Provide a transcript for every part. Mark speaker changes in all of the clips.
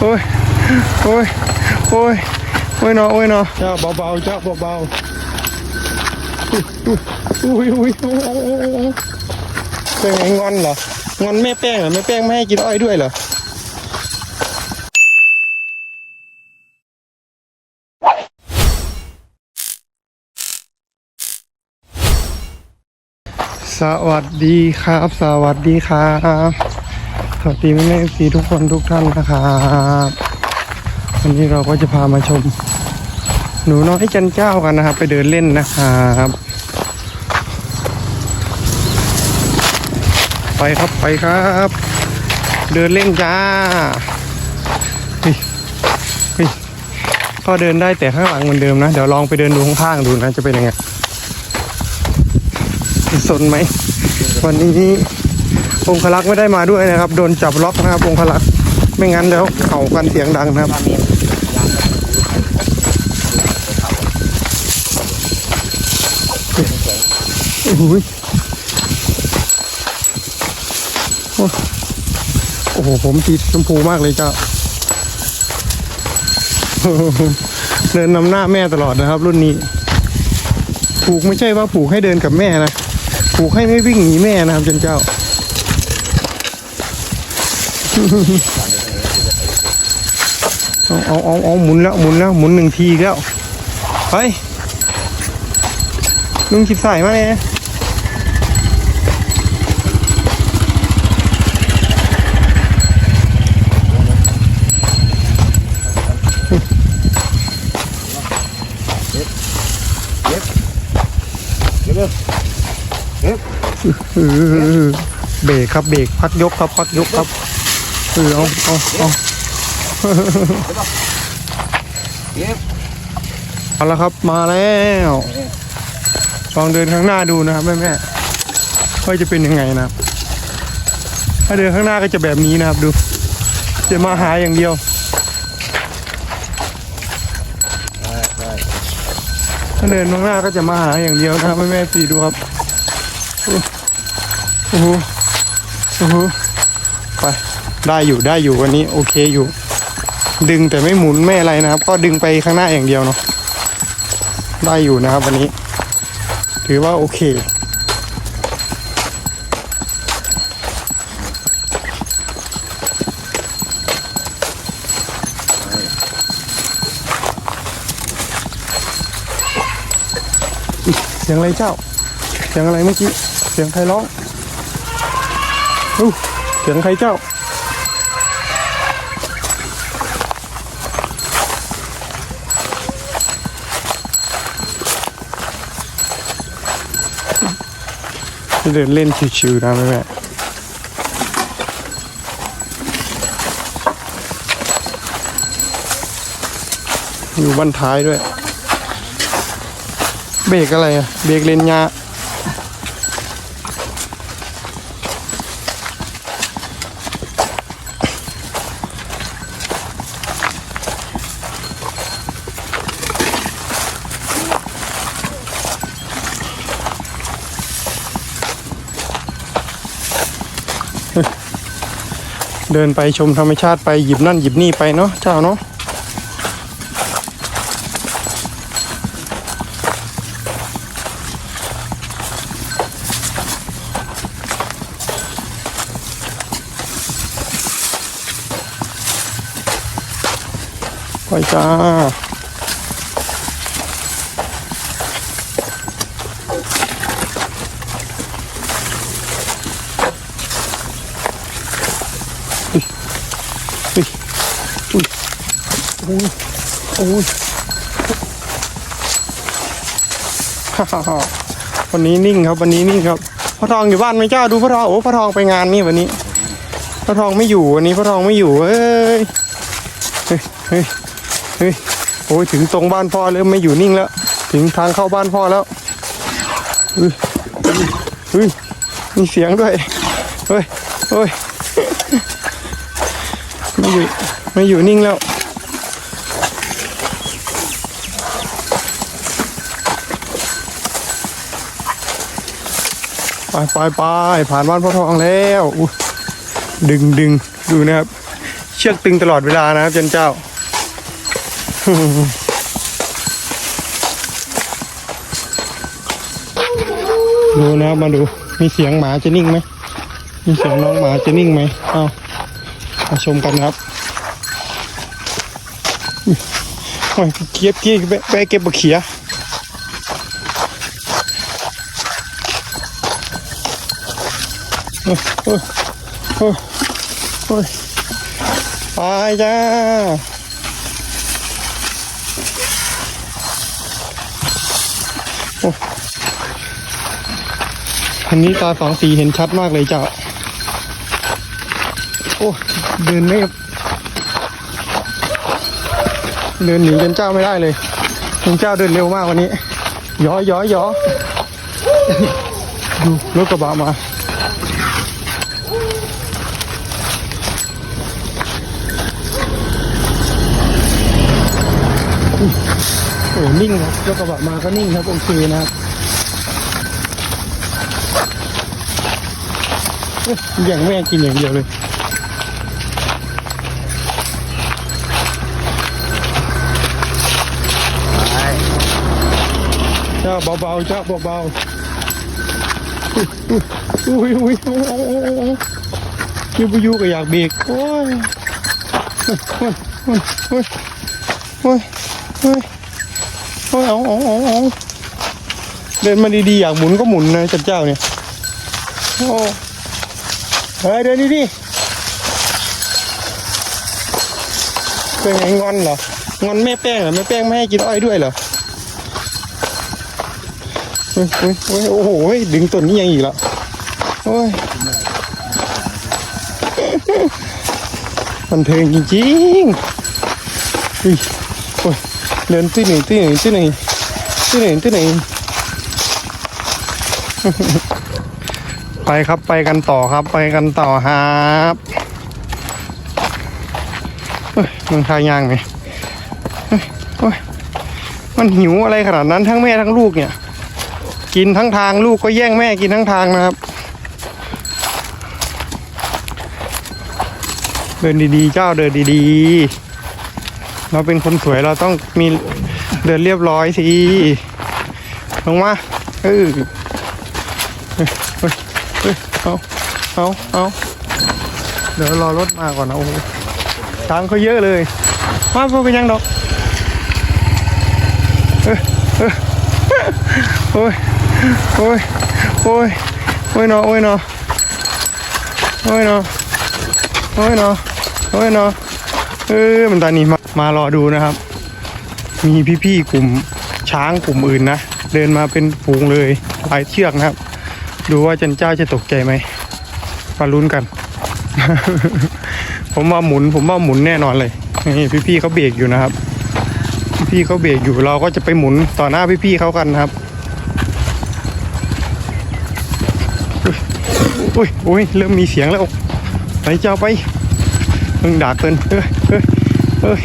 Speaker 1: โอ้ยโอ้ยโอ้ยโอ้ยนาะโอ้ยนาะเจ้าเบาๆเจ้าเบาๆอุ้ยอุ้ยอุ้ยอุ้ยอุ้ยอุ้ยเป็นไงงอนเหรองอนแม่แป้งเหรอแม่แป้งไม่ให้กินอ้อยด้วยเหรอสวัสดีครับ สวัสดีครับ สวัสดีแม่แม่สีทุกคนทุกท่านนะครับวันนี้เราก็จะพามาชม หนูน้อยจันเจ้ากันนะครับ ไปเดินเล่นนะครับไปครับไปครับ เดินเล่นจ้าก็เดินได้แต่ข้างหลังเหมือนเดิมนะ เดี๋ยวลองไปเดินดูข้างๆดูนะจะเป็นยังไงสนไหมวันนี้ องคลักษ์ไม่ได้มาด้วยนะครับ โดนจับล็อกนะครับองคลักษ์ไม่งั้นเดี๋ยวเข่ากันเสียงดังนะครับโอ้โหโอ้โห ผมติดชมพูมากเลยเจ้าเดินนำหน้าแม่ตลอดนะครับ รุ่นนี้ ผูกไม่ใช่ว่าผูกให้เดินกับแม่นะ ผูกให้ไม่วิ่งหนีแม่นะครับจนเจ้า เอาเอาเอาเอาหมุนแล้วหมุนแล้วหมุนหนึ่งทีอีกแล้วไปลุงคิดใส่มาเนี่ยเออเบรกครับเบรกพักยกครับพักยกครับเออเอาเอาเอาเอาละครับมาแล้วลองเดินข้างหน้าดูนะครับแม่แม่ว่าจะเป็นยังไงนะครับ ถ้าเดินข้างหน้าก็จะแบบนี้นะครับดูจะมาหาอย่างเดียวถ้าเดินข้างหน้าก็จะมาหาอย่างเดียวนะครับแม่แม่สีดูครับโอ้โหโอ้โหไป ได้อยู่ได้อยู่วันนี้โอเคอยู่ ดึงแต่ไม่หมุนไม่อะไรนะครับ ก็ดึงไปข้างหน้าอย่างเดียวเนาะได้อยู่นะครับ วันนี้ ถือว่าโอเคเสียงอะไรเจ้า เสียงอะไรเมื่อกี้ เสียงใครร้องอู้เสียงใครเจ้า เดินเล่นชิวๆนะแม่แม่อยู่บ้านท้ายด้วย เบรกอะไรอะเบรกเลนยา เดินไปชมธรรมชาติไปหยิบนั่นหยิบนี่ไปเนาะเจ้าเนาะไปจ้า อ้ยโอ้ยวันนี้นิ่งครับวันนี้นิ่งครับพ่อทองอยู่บ้านไหมเจ้าดูพ่อทองโอ้พ่อทองไปงานนี่วันนี้พ่อทองไม่อยู่วันนี้พ่อทองไม่อยู่เอ้ยเฮ้ยเฮ้ยเฮ้ยโอ้ยถึงตรงบ้านพ่อเริ่มไม่อยู่นิ่งแล้ว ถึงทางเข้าบ้านพ่อแล้วเฮ้ยเฮ้ยมีเสียงด้วยเฮ้ยเฮ้ยไม่อยู่ไม่อยู่นิ่งแล้ว ไปไปไปผ่านบ้านพ่อทองแล้วดึงดึงดูนะครับ เชือกตึงตลอดเวลานะครับจันเจ้าดูนะครับมาดูมีเสียงหมาจะนิ่งไหมมีเสียงน้องหมาจะนิ่งไหมเอามาชมกันครับโอ้ยเก็บเก็บไปเก็บบักเขียโอ้ยโอ้ยโอ้ยโอ้ย ไปจ้าอันนี้ตาสองสีเห็นชัดมากเลยจ้าโอ้เดินไม่เดินหนีกันเจ้าไม่ได้เลยคุณเจ้าเดินเร็วมากวันนี้ย้อยย้อยย้อดูรถกระบะมา โอ้นิ่งครับรถกระบะมาก็นิ่งครับโอเคนะครับอย่างแม่กินอย่างเดียวเลยเจ้าเบาๆเจ้าเบาๆอุ้ยอุ้ยอุ้ยโอ้โอ้โอ้โอ้ยูบยูก็อยากเบรกโอ้ยโอ้ยโอ้ยโอ้ย โอ้ยโอ้ยอ้ยเอาเอาเอาเอาเดินมาดีๆอยากหมุนก็หมุนนะจัดเจ้าเนี่ยโอ้เฮ้ยเดินดิดิเป็นไงงอนเหรองอนแม่แป้งเหรอแม่แป้งไม่ให้กินอ้อยด้วยเหรอเฮ้ยเฮ้ยเฮ้ยโอ้โหดึงต้นนี้ยังอีกแล้วโอ้ยมันเทิงจริงๆ เดินตื้อหนึ่งตื้อหนึ่งตื้อหนึ่งตื้อหนึ่งตื้อหนึ่งไปครับไปกันต่อครับไปกันต่อครับเฮ้ยมันทายยางไงเฮ้ยมันหิวอะไรขนาดนั้นทั้งแม่ทั้งลูกเนี่ย กินทั้งทางลูกก็แย่งแม่กินทั้งทางนะครับ เดินดีๆ เจ้าเดินดีๆ เราเป็นคนสวยเราต้องมีเดินเรียบร้อยสิลงมาเออเอาเอาเอาเดี๋ยวรอรถมาก่อนนะโอ้โหทางเขาเยอะเลยมาพอเป็นยังดอกเออเออโอ้ยโอ้ยโอ้ยโอ้ยเนาะโอ้ยเนาะโอ้ยเนาะโอ้ยเนาะโอ้ยเนาะ เออมันตอนนี้มามารอดูนะครับ มีพี่ๆกลุ่มช้างกลุ่มอื่นนะ เดินมาเป็นฝูงเลยหลายเชือกนะครับ ดูว่าจันเจ้าจะตกใจไหมมาลุ้นกัน ผมว่าหมุน ผมว่าหมุนแน่นอนเลยนี่พี่ๆเขาเบรกอยู่นะครับ พี่ๆเขาเบรกอยู่เราก็จะไปหมุนต่อหน้าพี่ๆเขากันนะครับอุ้ยอุ้ยเริ่มมีเสียงแล้วไปเจ้าไป มึงด่าเกินเฮ้ยเฮ้ยเฮ้ย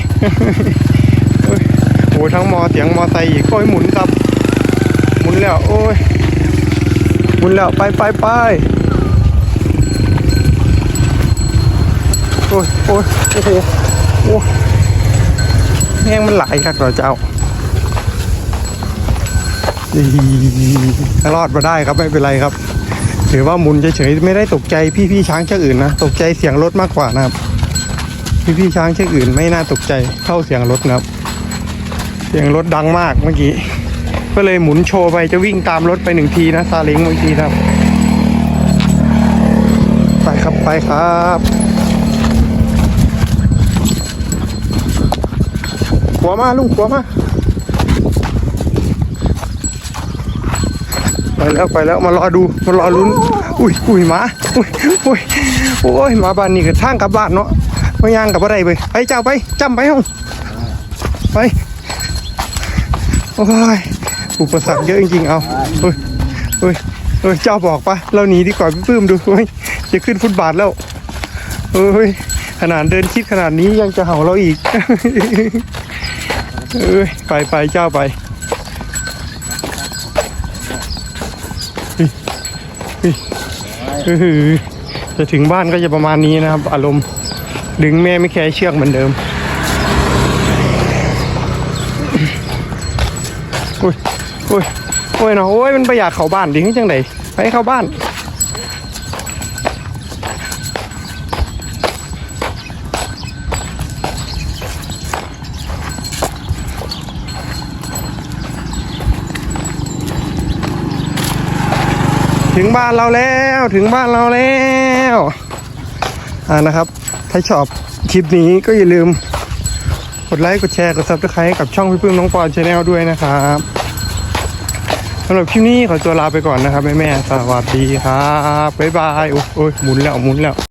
Speaker 1: เฮ้ยโอ้ทั้งมอเสียงมอไซค์อีกโอ้ยหมุนครับ หมุนแล้วโอ้ยหมุนแล้วไปไปไปโอ้ยโอ้ยโอ้โหโอ้แห้งมันไหลครับเราเจ้าอีรอดมาได้ครับไม่เป็นไรครับ ถือว่าหมุนเฉยๆไม่ได้ตกใจพี่ๆช้างเชือกอื่นนะ ตกใจเสียงรถมากกว่านะครับ พี่ๆช้างเชือกอื่นไม่น่าตกใจเท่าเสียงรถนะครับ เสียงรถดังมากเมื่อกี้ ก็เลยหมุนโชว์ไปจะวิ่งตามรถไปหนึ่งทีนะซาเล้งเมื่อกี้ครับ ไปครับไปครับขัวมาลุงขัวมาไปแล้วไปแล้วมารอดูมารอลุ้น อุ้ยอุ้ยหมาอุ้ยอุ้ยโอ้ยหมาบ้านนี่ก็ทางกลับบ้านเนาะ ไม่ย่างกับอะไรไปไปเจ้าไปจำไปห้องไปโอ้ยอุปสรรคเยอะจริงๆเอาเฮ้ยเฮ้ยเฮ้ยเจ้าบอกปะเราหนีดีกว่าพี่ปื้มดูเฮ้ยจะขึ้นฟุตบาทแล้วเฮ้ยขนาดเดินคิดขนาดนี้ยังจะเห่าเราอีกเอ้ยไปไปเจ้าไปเฮ้ยเฮ้ยจะถึงบ้านก็จะประมาณนี้นะครับ อารมณ์ ดึงแม่ไม่แค่เชือกเหมือนเดิมอุ้ยอุ้ยโอ้ยเนาะโอ้ยมันประหยัดเข้าบ้านดิงจังไดไปเข้าบ้านถึงบ้านเราแล้วถึงบ้านเราแล้ว อ่านะครับ ถ้าชอบคลิปนี้ก็อย่าลืมกดไลค์กดแชร์กดซับสไครต์กับช่องพี่พึ่งน้องปอนชาแนลด้วยนะครับสำหรับคลิปนี้ขอตัวลาไปก่อนนะครับแม่แม่สวัสดีครับบ๊ายบายโอ้ยหมุนแล้วหมุนแล้ว